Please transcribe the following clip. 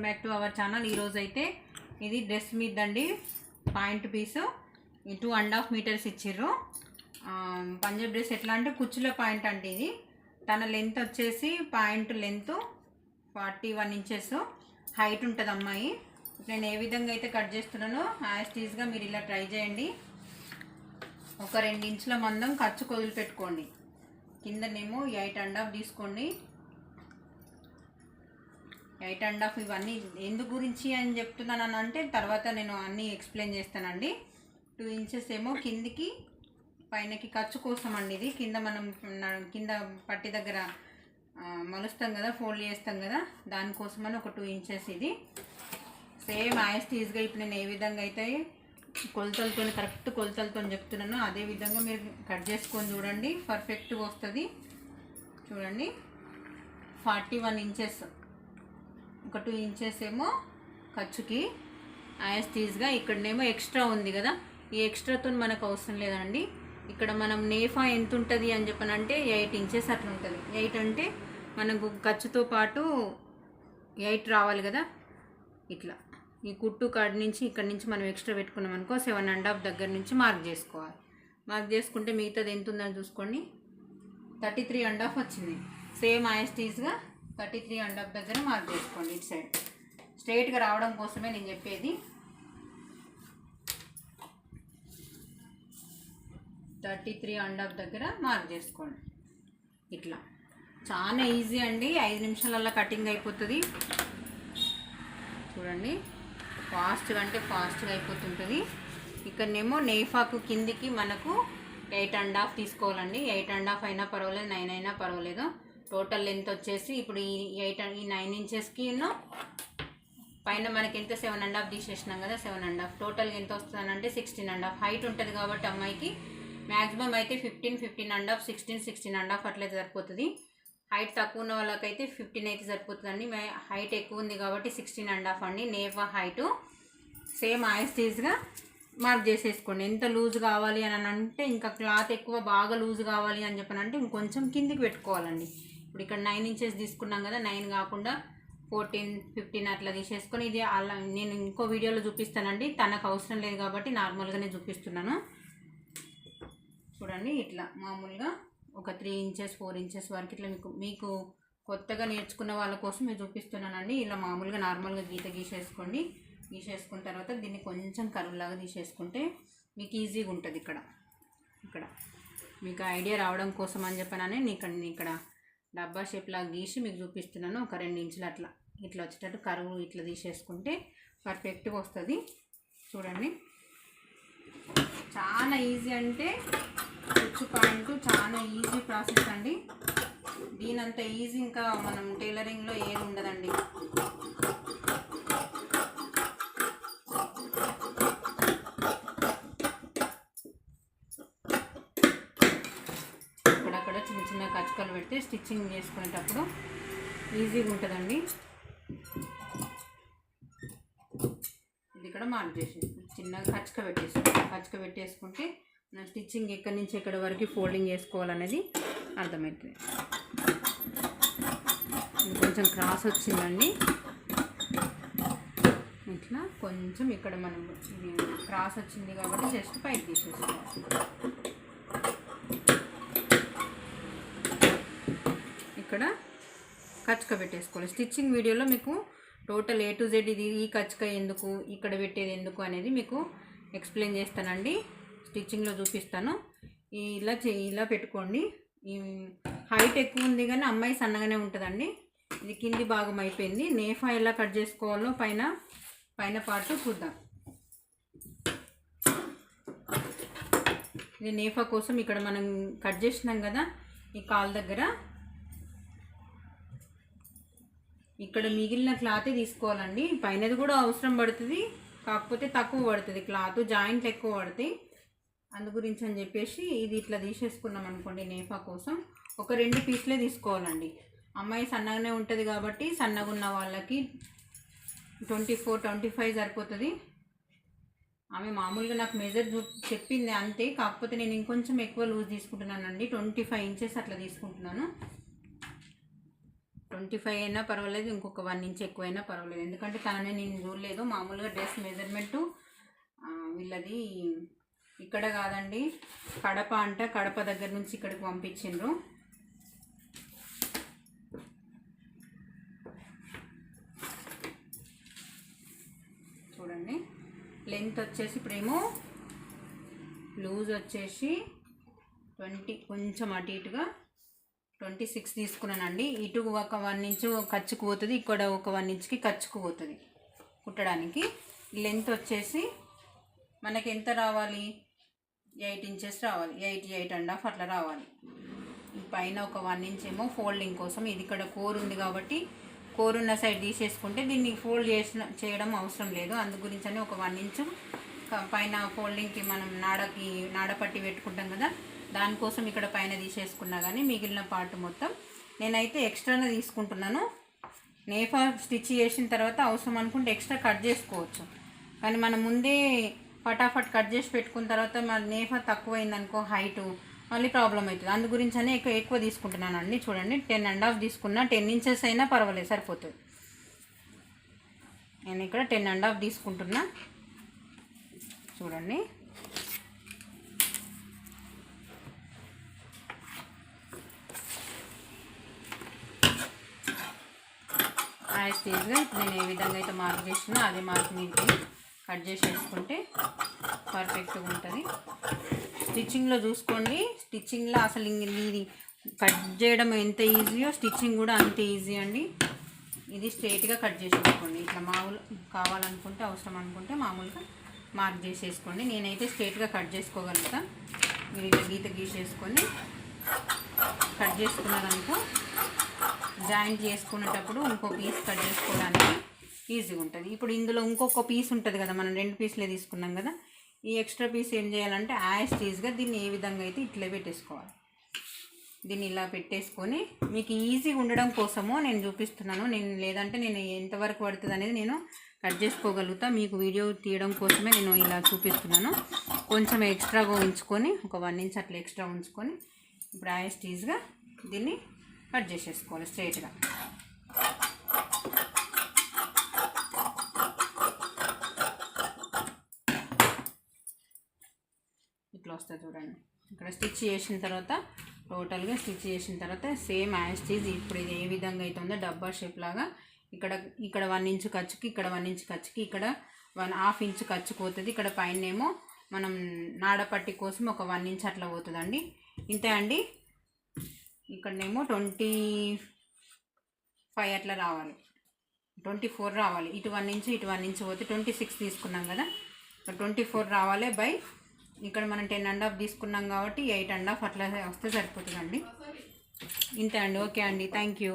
Welcome back to our channel. ఈరోజు అయితే ఇది డ్రెస్ మీద అండి pant piece. Two and half meters ఇచ్చిర్రు. పంజాబ్ డ్రెస్ ఎట్లా అంటే కుచ్చుల పాయింట్ అంటే ఇది. తన లెంత్ వచ్చేసి pant length forty one inches height ఉంటుంది అమ్మాయి. నేను ఏ విధంగా అయితే కట్ చేస్తున్నానో యాస్టీస్గా మీరు ఇలా ట్రై చేయండి. ఒక రెండు ఇంచుల మందం ఖర్చు కొదులు పెట్టుకోండి కిందనేమో ఎయిట్ అండ్ హాఫ్ తీసుకోండి. ఎయిట్ అండ్ హాఫ్ ఇవన్నీ ఎందు గురించి అని చెప్తున్నాను అని అంటే తర్వాత నేను అన్నీ ఎక్స్ప్లెయిన్ చేస్తానండి. టూ ఇంచెస్ ఏమో కిందికి పైనకి ఖర్చు కోసం అండి ఇది. కింద మనం కింద పట్టి దగ్గర మలుస్తాం కదా ఫోల్డ్ చేస్తాం కదా దానికోసమని ఒక టూ ఇంచెస్ ఇది. సేమ్ యాస్టీస్గా ఇప్పుడు నేను ఏ విధంగా అయితే కొలతలతో కరెక్ట్ కొలతలతో చెప్తున్నాను అదే విధంగా మీరు కట్ చేసుకొని చూడండి. పర్ఫెక్ట్గా వస్తుంది. చూడండి. Forty one inches. ఒక టూ ఇంచెస్ ఏమో ఖర్చుకి యాస్టీస్గా ఇక్కడనేమో ఎక్స్ట్రా ఉంది కదా. ఈ ఎక్స్ట్రాతో మనకు అవసరం లేదండి. ఇక్కడ మనం నేఫా ఎంత ఉంటుంది అని చెప్పనంటే ఎయిట్ ఇంచెస్ అట్లా ఉంటుంది ఎయిట్ అంటే మనకు ఖర్చుతో పాటు ఎయిట్ రావాలి కదా. ఇట్లా. ఈ కుట్టు కాడి నుంచి ఇక్కడ నుంచి మనం ఎక్స్ట్రా పెట్టుకున్నాం అనుకో సెవెన్ అండ్ హాఫ్ దగ్గర నుంచి మార్క్ చేసుకోవాలి. మార్క్ చేసుకుంటే మిగతాది ఎంత ఉందని చూసుకోండి. థర్టీ త్రీ అండ్ హాఫ్ వచ్చింది సేమ్ ఐఎస్టీస్గా థర్టీ త్రీ అండ్ హాఫ్ దగ్గర మార్క్ చేసుకోండి ఇటు సైడ్. స్ట్రైట్గా రావడం కోసమే నేను చెప్పేది. థర్టీ త్రీ అండ్ హాఫ్ దగ్గర మార్క్ చేసుకోండి. ఇట్లా. చాలా ఈజీ అండి. ఐదు నిమిషాలల్లో కటింగ్ అయిపోతుంది. చూడండి. ఫాస్ట్గా అంటే ఫాస్ట్గా అయిపోతుంటుంది. ఇక్కడనేమో నేఫాకు కిందికి మనకు ఎయిట్ అండ్ హాఫ్ తీసుకోవాలండి. ఎయిట్ అండ్ హాఫ్ అయినా పర్వాలేదు నైన్ అయినా పర్వాలేదు. టోటల్ లెంత్ వచ్చేసి ఇప్పుడు ఈ ఎయిట్ ఈ నైన్ ఇంచెస్కి పైన మనకి ఎంత? సెవెన్ అండ్ హాఫ్ తీసేసినాం కదా సెవెన్ అండ్ హాఫ్. టోటల్గా ఎంత వస్తుందంటే సిక్స్టీన్ అండ్ హాఫ్. హైట్ ఉంటుంది కాబట్టి అమ్మాయికి మ్యాక్సిమం అయితే fifteen fifteen and half sixteen sixteen and half అట్లయితే సరిపోతుంది. హైట్ తక్కువ ఉన్న వాళ్ళకైతే ఫిఫ్టీన్ అయితే సరిపోతుందండి. హైట్ ఎక్కువ ఉంది కాబట్టి సిక్స్టీన్ అండ్ హాఫ్ అండి. నేఫా హైటు సేమ్ ఐస్టీజ్గా మార్క్ చేసేసుకోండి. ఎంత లూజ్ కావాలి అని అంటే ఇంకా క్లాత్ ఎక్కువ బాగా లూజ్ కావాలి అని చెప్పనంటే ఇంకొంచెం కిందికి పెట్టుకోవాలండి. ఇప్పుడు ఇక్కడ నైన్ ఇంచెస్ తీసుకున్నాం కదా నైన్ కాకుండా ఫోర్టీన్ ఫిఫ్టీన్ అట్లా తీసేసుకొని ఇది అలా నేను ఇంకో వీడియోలో చూపిస్తానండి. తనకు అవసరం లేదు కాబట్టి నార్మల్గానే చూపిస్తున్నాను. చూడండి ఇట్లా మామూలుగా ఒక త్రీ ఇంచెస్ ఫోర్ ఇంచెస్ వరకు ఇట్లా మీకు మీకు కొత్తగా నేర్చుకున్న వాళ్ళ కోసం నేను చూపిస్తున్నానండి. ఇలా మామూలుగా నార్మల్గా గీత గీసేసుకోండి. గీసేసుకున్న తర్వాత దీన్ని కొంచెం కరువులాగా తీసేసుకుంటే మీకు ఈజీగా ఉంటుంది ఇక్కడ. ఇక్కడ. మీకు ఐడియా రావడం కోసం అని చెప్పనని నేను ఇక్కడ ఇక్కడ డబ్బా షేప్లా గీసి మీకు చూపిస్తున్నాను. ఒక రెండు ఇంచులు అట్లా. ఇట్లా వచ్చేటట్టు కరువు ఇట్లా తీసేసుకుంటే పర్ఫెక్ట్గా వస్తుంది. చూడండి. చాలా ఈజీ అంటే కుచ్చు పాయింట్ చాలా ఈజీ ప్రాసెస్ అండి. దీనంత ఈజీ ఇంకా మనం టైలరింగ్లో ఏది ఉండదండి. చిన్న పెడితే స్టిచ్చింగ్ చేసుకునేటప్పుడు ఈజీగా ఉంటుందండి. ఇది ఇక్కడ మార్క్ చేసేసుకుంటాం చిన్నగా కచ్చక పెట్టేసుకుంటాం కచ్చక పెట్టేసుకుంటే మనం స్టిచ్చింగ్ ఎక్కడి నుంచి ఎక్కడి వరకు ఫోల్డింగ్ చేసుకోవాలనేది అర్థమవుతుంది కొంచెం క్రాస్ వచ్చిందండి. ఇట్లా కొంచెం ఇక్కడ మనం క్రాస్ వచ్చింది కాబట్టి జస్ట్ పైకి తీసేసుకోవాలి. ఇక్కడ కచ్చక పెట్టేసుకోవాలి. స్టిచ్చింగ్ వీడియోలో మీకు టోటల్ ఏ టు జెడ్ ఇది ఈ కచ్చక ఎందుకు ఇక్కడ పెట్టేది ఎందుకు అనేది మీకు ఎక్స్ప్లెయిన్ చేస్తానండి. స్టిచ్చింగ్లో చూపిస్తాను. ఇలా చే ఇలా పెట్టుకోండి. ఈ హైట్ ఎక్కువ ఉంది కానీ అమ్మాయి సన్నగానే ఉంటుందండి. ఇది కింది భాగం అయిపోయింది. నేఫా ఎలా కట్ చేసుకోవాలో పైన పైన పార్ట్ చూద్దాం. ఇది నేఫా కోసం ఇక్కడ మనం కట్ చేసినాం కదా ఈ కాల్ దగ్గర. ఇక్కడ మిగిలిన క్లాతే తీసుకోవాలండి. పైనది కూడా అవసరం పడుతుంది. కాకపోతే తక్కువ పడుతుంది. క్లాత్ జాయింట్లు ఎక్కువ పడతాయి. అందు గురించి అని చెప్పేసి ఇది ఇట్లా తీసేసుకున్నాం అనుకోండి నేఫా కోసం. ఒక రెండు పీసులే తీసుకోవాలండి. అమ్మాయి సన్నగానే ఉంటుంది కాబట్టి సన్నగా ఉన్న వాళ్ళకి ట్వంటీ ఫోర్ ట్వంటీ ఫైవ్ సరిపోతుంది. ఆమె మామూలుగా నాకు మెజర్ చెప్పింది అంతే. కాకపోతే నేను ఇంకొంచెం ఎక్కువ లూజ్ తీసుకుంటున్నానండి. ట్వంటీ ఫైవ్ ఇంచెస్ అట్లా తీసుకుంటున్నాను. ట్వంటీ ఫైవ్ అయినా పర్వాలేదు ఇంకొక వన్ ఇంచ్ ఎక్కువైనా పర్వాలేదు. ఎందుకంటే తనని నేను చూడలేదు. మామూలుగా డ్రెస్ మెజర్మెంటు వీళ్ళది ఇక్కడ కాదండి కడప అంట కడప దగ్గర నుంచి ఇక్కడికి పంపించిండ్రు. చూడండి. లెంత్ వచ్చేసి ఇప్పుడేమో లూజ్ వచ్చేసి ట్వంటీ కొంచెం అటు ఇటుగా ట్వంటీ సిక్స్ తీసుకున్నానండి. ఇటు ఒక వన్ ఇంచు ఖర్చుకు పోతుంది ఇక్కడ ఒక వన్ ఇంచ్కి ఖర్చుకు పోతుంది కుట్టడానికి. లెంత్ వచ్చేసి మనకి ఎంత రావాలి? ఎయిట్ ఇంచెస్ రావాలి. ఎయిట్ ఎయిట్ అండ్ హాఫ్ అట్లా రావాలి. పైన ఒక వన్ ఇంచ్ ఏమో ఫోల్డింగ్ కోసం. ఇది ఇక్కడ కోర్ ఉంది కాబట్టి కోర్ ఉన్న సైడ్ తీసేసుకుంటే దీన్ని ఫోల్డ్ చేసిన చేయడం అవసరం లేదు. అందు గురించని ఒక వన్ ఇంచు పైన ఫోల్డింగ్కి మనం నాడకి నాడ పట్టి పెట్టుకుంటాం కదా దానికోసం ఇక్కడ పైన తీసేసుకున్నా కానీ మిగిలిన పార్ట్ మొత్తం నేనైతే ఎక్స్ట్రానే తీసుకుంటున్నాను. నేఫా స్టిచ్ చేసిన తర్వాత అవసరం అనుకుంటే ఎక్స్ట్రా కట్ చేసుకోవచ్చు. కానీ మనం ముందే ఫటాఫట్ కట్ చేసి పెట్టుకున్న తర్వాత మన నేఫా తక్కువైందనుకో హైటు మళ్ళీ ప్రాబ్లం అవుతుంది. అందు గురించి ఎక్కువ ఎక్కువ తీసుకుంటున్నాను. అండి చూడండి టెన్ అండ్ హాఫ్ తీసుకున్నా టెన్ ఇంచెస్ అయినా పర్వాలేదు సరిపోతుంది. నేను ఇక్కడ టెన్ అండ్ హాఫ్ తీసుకుంటున్నా. చూడండి. స్టేజ్గా ఇప్పుడు నేను ఏ విధంగా అయితే మార్క్ చేసినా అదే మార్క్ నీటి కట్ చేసేసుకుంటే పర్ఫెక్ట్గా ఉంటుంది. స్టిచ్చింగ్లో చూసుకోండి. స్టిచ్చింగ్లో అసలు ఇది కట్ చేయడం ఎంత ఈజీయో స్టిచ్చింగ్ కూడా అంతే ఈజీ అండి. ఇది స్ట్రైట్గా కట్ చేసేసుకోండి. ఇట్లా మామూలు కావాలనుకుంటే అవసరం అనుకుంటే మామూలుగా మార్క్ చేసేసుకోండి. నేనైతే స్ట్రైట్గా కట్ చేసుకోగలుగుతా. మీరు ఇట్లా గీత గీసేసుకొని కట్ చేసుకున్నారనుకో జాయింట్ చేసుకునేటప్పుడు ఇంకో పీస్ కట్ చేసుకోవడానికి ఈజీగా ఉంటుంది. ఇప్పుడు ఇందులో ఇంకొక పీస్ ఉంటుంది కదా మనం రెండు పీసులే తీసుకున్నాం కదా ఈ ఎక్స్ట్రా పీస్ ఏం చేయాలంటే యాజ్ టీజ్గా దీన్ని ఏ విధంగా అయితే ఇట్లే పెట్టేసుకోవాలి. దీన్ని ఇలా పెట్టేసుకొని మీకు ఈజీగా ఉండడం కోసము నేను చూపిస్తున్నాను. నేను లేదంటే నేను ఎంతవరకు పడుతుంది అనేది నేను కట్ చేసుకోగలుగుతా. మీకు వీడియో తీయడం కోసమే నేను ఇలా చూపిస్తున్నాను. కొంచెం ఎక్స్ట్రాగా ఉంచుకొని ఒక వన్ ఇంచ్ అట్లా ఎక్స్ట్రా ఉంచుకొని ఇప్పుడు యాజ్ టీజ్గా దీన్ని కట్ చేసేసుకోవాలి స్ట్రైట్గా. ఇట్లా వస్తుంది చూడండి. ఇక్కడ స్టిచ్ చేసిన తర్వాత టోటల్గా స్టిచ్ చేసిన తర్వాత సేమ్ యాజ్ ఇప్పుడు ఇది ఏ విధంగా అయితే ఉందో డబ్బా షేప్ లాగా ఇక్కడ ఇక్కడ వన్ ఇంచ్ ఖర్చుకి ఇక్కడ వన్ ఇంచ్ ఖర్చుకి ఇక్కడ వన్ హాఫ్ ఇంచ్ ఖర్చు పోతుంది. ఇక్కడ పైన ఏమో మనం నాడపట్టి కోసం ఒక వన్ ఇంచ్ అట్లా పోతుందండి. ఇంతే అండి. ఇక్కడనేమో ట్వంటీ ఫైవ్ అట్లా రావాలి. ట్వంటీ ఫోర్ రావాలి. ఇటు వన్ నుంచి ఇటు వన్ నుంచి పోతే ట్వంటీ సిక్స్ తీసుకున్నాం కదా. ట్వంటీ ఫోర్ రావాలి బై. ఇక్కడ మనం టెన్ అండ్ హాఫ్ తీసుకున్నాం కాబట్టి ఎయిట్ అండ్ హాఫ్ అట్లా వస్తే సరిపోతుందండి. ఇంతే అండి. ఓకే అండి. Thank you.